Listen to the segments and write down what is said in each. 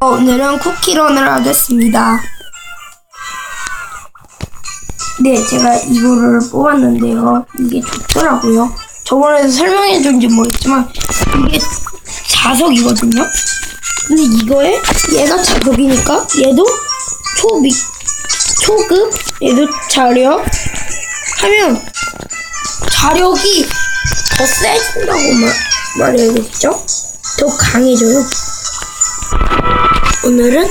오늘은 쿠키런을 하겠습니다. 네, 제가 이거를 뽑았는데요. 이게 좋더라고요. 저번에도 설명해준지 모르겠지만, 이게 자석이거든요. 근데 이거에 얘가 자석이니까 얘도 초미, 초급, 얘도 자력 하면 자력이 더 세진다고 말, 말해야겠죠? 더 강해져요. 오늘은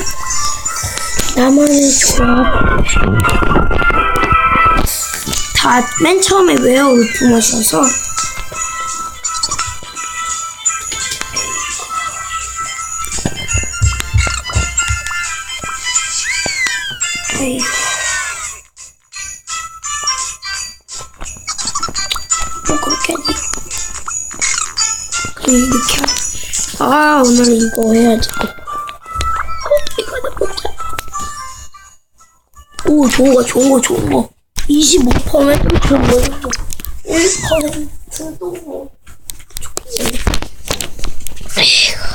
나만의 조합. 다 맨 처음에 마셔서 그렇게 하지? 그냥 이렇게 하- 아 오늘 이거 해야지 오 좋은 거 좋은 거 좋은 거. 25%면 좋은 거 좋은 거 1%도 뭐 좋겠네 에이구.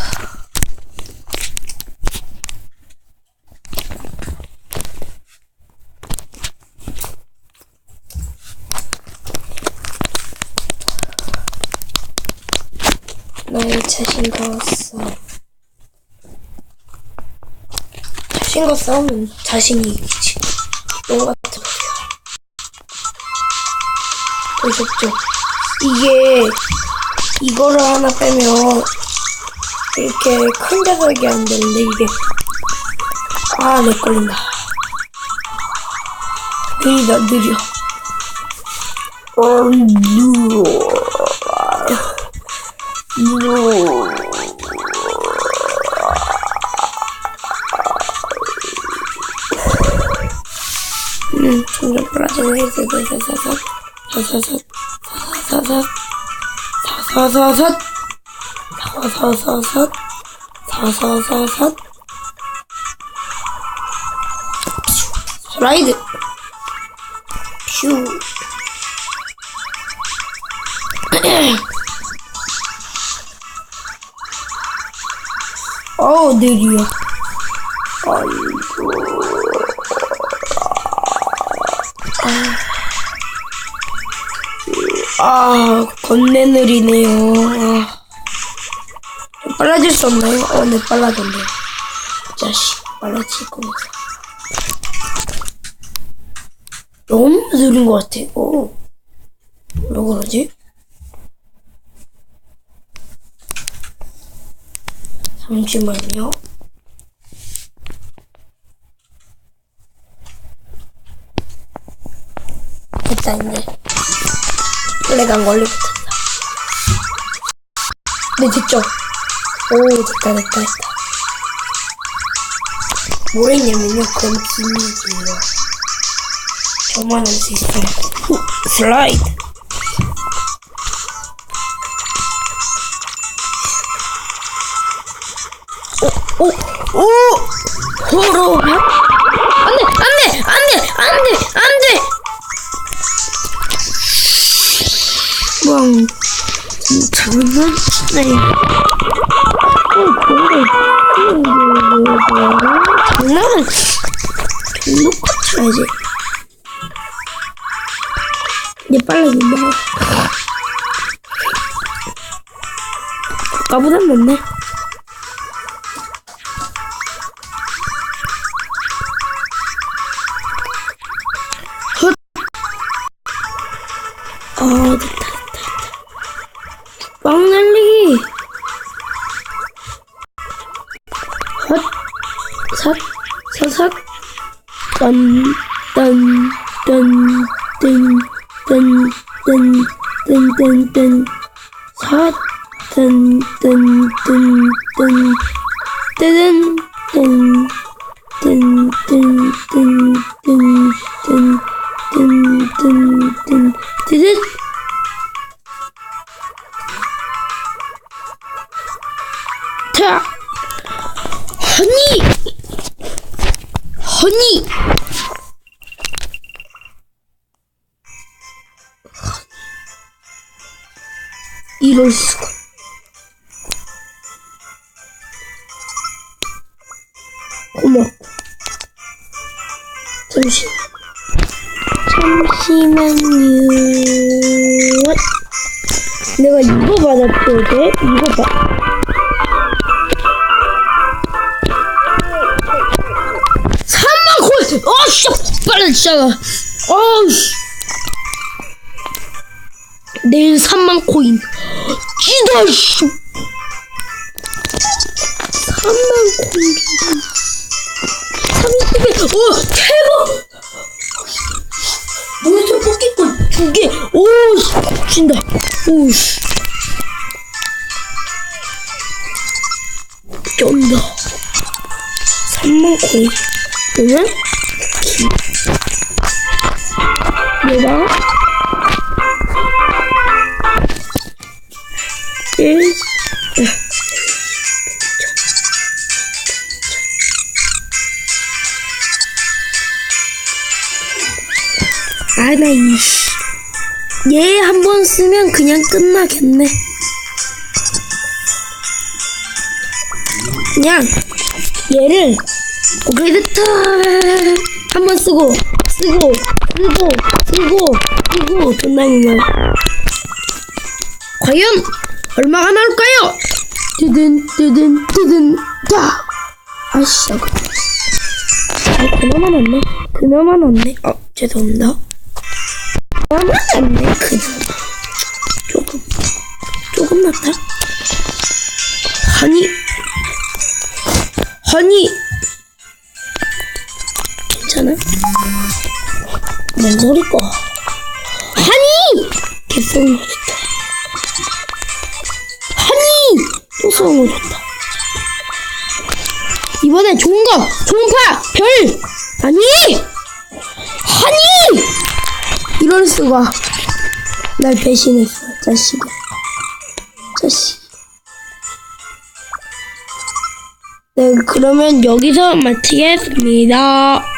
나의 자신과 싸움 자신과 싸우면 자신이 이기지 소리야 보셨죠? 이게 이거를 하나 빼면 이렇게 큰 자석이 안 되는데 이게. 아내 걸린다. 느리다 느려. 어 느려 느려 Ride. Pew. oh, dude, you. Oh, you. 아, 겁내 느리네요. 아. 좀 빨라질 수 없나요? 어, 네, 빨라졌네. 자식, 빨라질 거면서. 너무 느린 것 같아, 이거. 왜 그러지? 잠시만요. 다, 이제. 플레가 안 걸리고 됐다. 네, 됐죠? 오, 됐다, 됐다, 됐다. 뭘 했냐면요, 그건 비밀이에요. 저만 할 수 있어요. 후, 슬라이드. 오, 오, 오! 호로, 멍 장난? 네. 장난은 놓고 쳐야지. 이제 빨라진다. 아까보단 낫네. 헛. 아, 됐다. 왕난리 헛, 삿, 사삭, 딴, 딴, 딴, 딴. 이럴 수가. 고마워. 잠시. 잠시만요. 내가 이거 받았어야 돼? 이거 받. 시작아. 어우씨. 내일 3만 코인. 찌다, 씨. 3만 코인. 30개. 오, 대박! 몬스터 뽑기꾼 두 개. 오, 씨. 진다. 오, 씨. 쩐다. 3만 코인. 그러면 내가 1 아나 이씨. 얘 한 번 쓰면 그냥 끝나겠네. 그냥 얘를 업그레이드 한번 쓰고 쓰고 쓰고 쓰고 쓰고 돈 나면 과연 얼마가 나올까요? 뜨든 뜨든 뜨든 다! 아씨 잠깐 아 그나마 낫네 그나마 낫네. 어 죄송합니다. 그나마 낫네. 그나마. 조금 조금 낫다 뭔 소리까? 하니! 개성이 좋다. 하니! 또 성이 좋다. 이번엔 좋은 거! 종파! 별! 아니! 하니! 이럴 수가. 날 배신했어, 자식아. 자식. 네, 그러면 여기서 마치겠습니다.